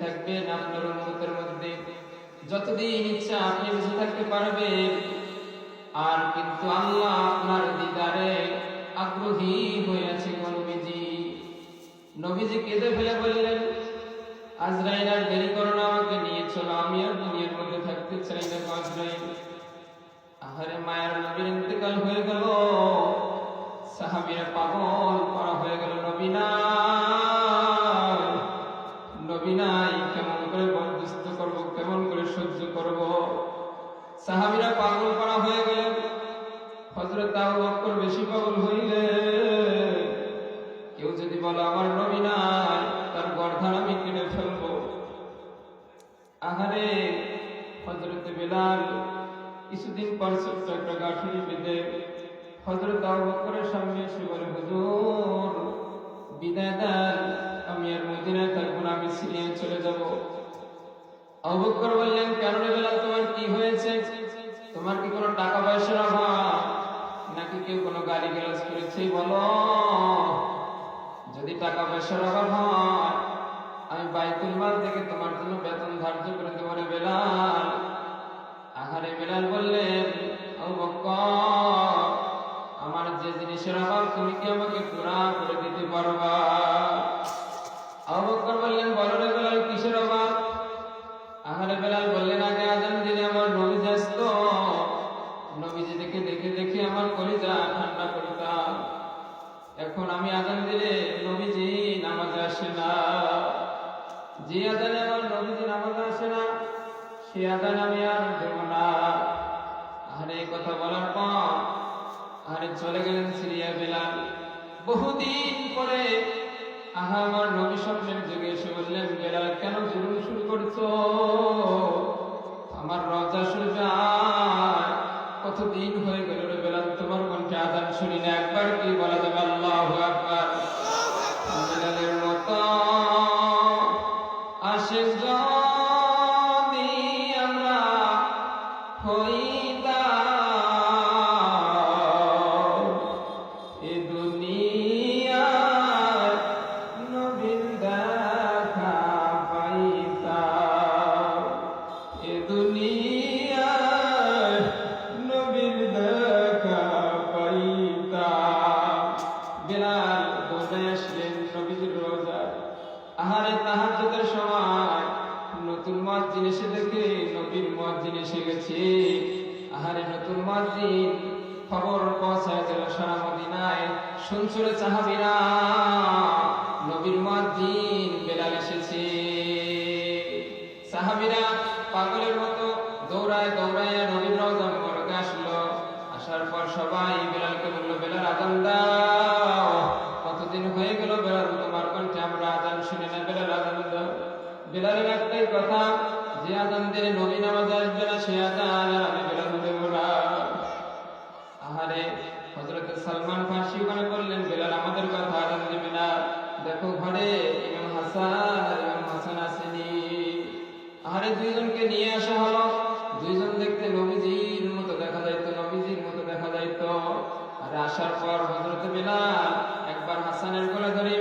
থাকবেন আপনার উন্মতের মধ্যে। যতদিন ইচ্ছা আপনি বেঁচে থাকতে পারবেন। আর কিন্তু আল্লাহ আপনার দিদারে আগ্রহী হয়ে আছে নবীজি। নবীজি কেঁদে ফেলে বললেন, আজরাইল আর দেরি করো না, আমাকে নিয়ে চলো। আমি আর দুনিয়ার মধ্যে থাকতে চাই না আজরাইল। এসে বলে, হুজুর বিদায় দেন আমি আর মদিনায় থাকব না, আমি সিরিয়ায় চলে যাব। আবু বকর বললেন, কেন রে বেলাল, তোমার কি হয়েছে? তোমার কি কোনো টাকা পয়সার অভাব? নাকি কেউ কোনো গালি গালাজ করেছে? বলো। যদি টাকা পয়সার অভাব হয়, আমি বাইতুল মাল থেকে তোমার জন্য বেতন ধার্য করে দেবো বেলাল। কি আমাকে পুরা করে দিতে পারবা আবু বকর বললেন, বলো রে বেলাল, কিসের অভাব? আহারে বেলাল বললেন, আগে আজান দিলে আমার নবীজি আসতো নবীজি দেখে দেখে দেখে আমার কলিজা ঠান্ডা করতাম। এখন আমি আজান দিলে নবীজি নামাজে আসে না। যে আজানে আমার নবীজি নামাজে আসে না, সে আজান আমি আর দেব না। এই কথা বলার পর আরে চলে গেলেন সিরিয়া বেলাল। বহুদিন পরে আহা আমার নবী স্বপ্নের যুগে এসে বললেন, বেলাল, কেন জুলুম শুরু করছ? আমার রজা সুজার কতদিন হয়ে গেল রে বেলাল, তোমার কণ্ঠে আদান শুনি না। একবার কি বলা যাবে? আল্লাহু আকবার। বেলালের মতো আশিক যদি আমরা হইতাম এসে গেছে। আহারে নতুন মাদিন খবর পৌঁছায় গেল সারা মদিনায়। শুনছিল চাহাবিরা নবীর মাদিন বেলাল এসেছে। সাহাবীরা নবী নামাজ আসবে আহারে, হযরত সালমান বেলাল আমাদের কথা না। দেখো ঘরে ইমাম হাসান আর ইমাম হাসান আসেনি। আহারে, দুইজনকে নিয়ে আসা হলো। দুইজন দেখতে নবীজির মতো দেখা যাইতো, নবীজির মতো দেখা যাইতো। আর আসার পর হযরত বেলাল একবার হাসানের গলা ধরে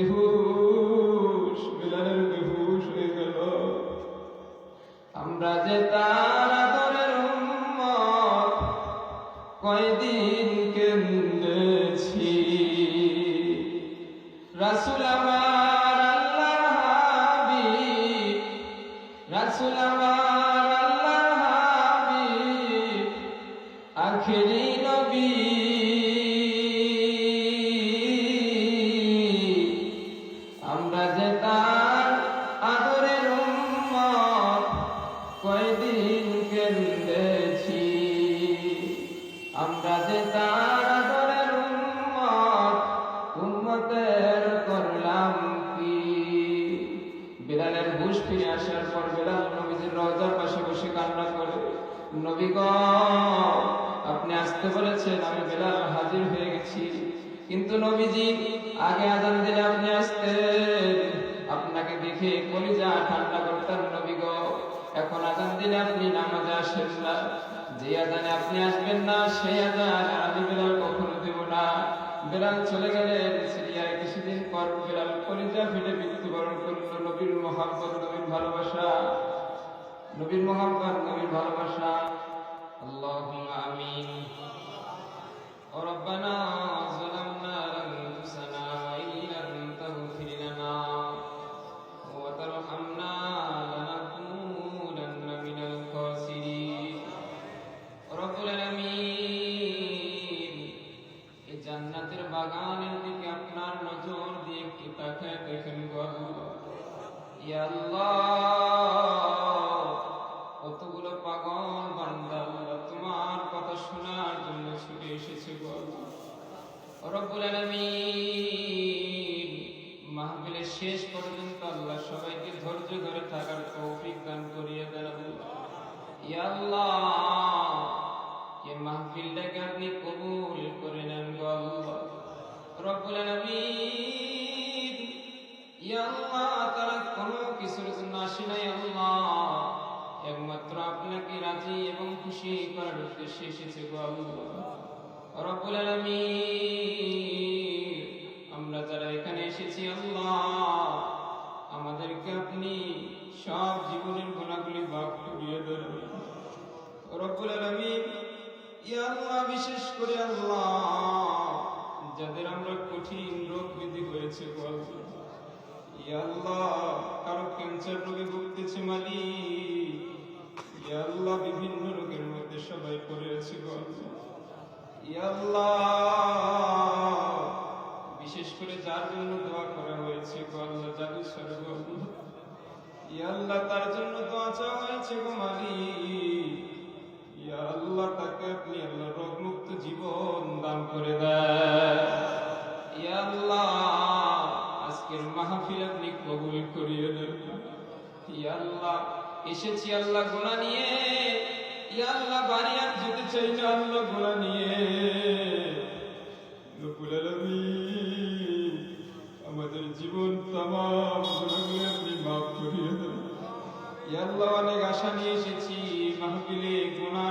বেহুশ, বেলালের বেহুশ হয়ে গেল। আমরা যে তার আদরের কয়দিন কেন্দেছি রাসূল আমার আল্লাহর হাবিব, রাসূল আমার আমরা যে তার আদরের উম্মত, উম্মতের করলাম কি? বিলালের হুশ ফিরে আসার পর বিলাল নবীজির রওজার পাশে বসে কান্না করে, নবী আপনি আসতে বলেছেন, আমি বিলাল হাজির হয়ে গেছি। কিন্তু নবীজি আগে আজান দিলে আপনি যে আজানে আপনি আসবেন না সেই আজান আমি বেলাল কখনো দেব না বেলাল চলে গেলেন সিরিয়ায় কিছুদিন পর বেলাল কলিজা ফেটে মৃত্যুবরণ করলো নবীর মোহাম্মদ নবীর ভালোবাসা নবীর মোহাম্মদ নবীর ভালোবাসা আল্লাহুম্মা আমিন ربنا বাগানের দিকে আপনার নজর দিয়ে একটু তাকায় দেখেন কতগুলো পাগল বান্দা, তোমার কথা শোনার জন্য ছুটে এসেছে। রব্বুল আলামিন, মাহফিলের শেষ পর্যন্ত আসে নাই আল্লাহ। একমাত্র আপনাকে রাজি এবং খুশি করার উদ্দেশ্যে এসেছে গো আল্লাহ। রব্বুল আলামিন, আমরা যারা এখানে এসেছি আল্লাহ, আমাদেরকে আপনি সব জীবনের গুণাগুলি মাফ করিয়ে দেন। রব্বুল আলামিন, ইয়া আল্লাহ, বিশেষ করে আল্লাহ, যাদের আমরা কঠিন রোগ বিধি হয়েছে গো আল্লাহ। কারও ক্যান্সার রোগে ভুগতেছে আল্লাহ, বিভিন্ন রোগের মধ্যে সবাই পড়ে আছে বিশেষ করে যার জন্য দোয়া করা হয়েছে আল্লাহ জাদু সরে গো। আল্লাহ, তার জন্য দোয়া চাওয়া হয়েছে গো ইয়া আল্লাহ, তাকে আপনি আল্লাহ রোগ মুক্ত জীবন দান করে দেন। ইয়া আল্লাহ আজকের মাহফিল আপনি কবুল করিয়ে দেন। আল্লাহ, এসেছি আল্লাহ গোনা নিয়ে। আল্লাহ বাড়ি আর যেতে চাই না আল্লাহ গোনা নিয়ে। আমাদের জীবন তামাম আপনি মাফ করিয়ে দেন। আল্লাহ অনেক আশা নিয়ে এসেছি, মাহফিলে গুনাহ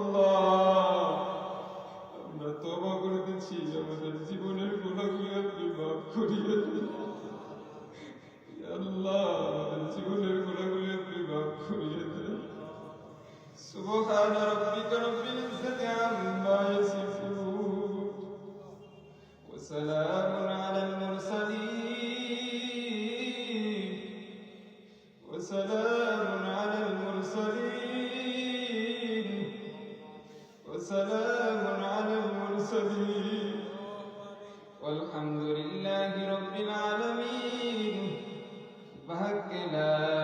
رب العالمين بحق لا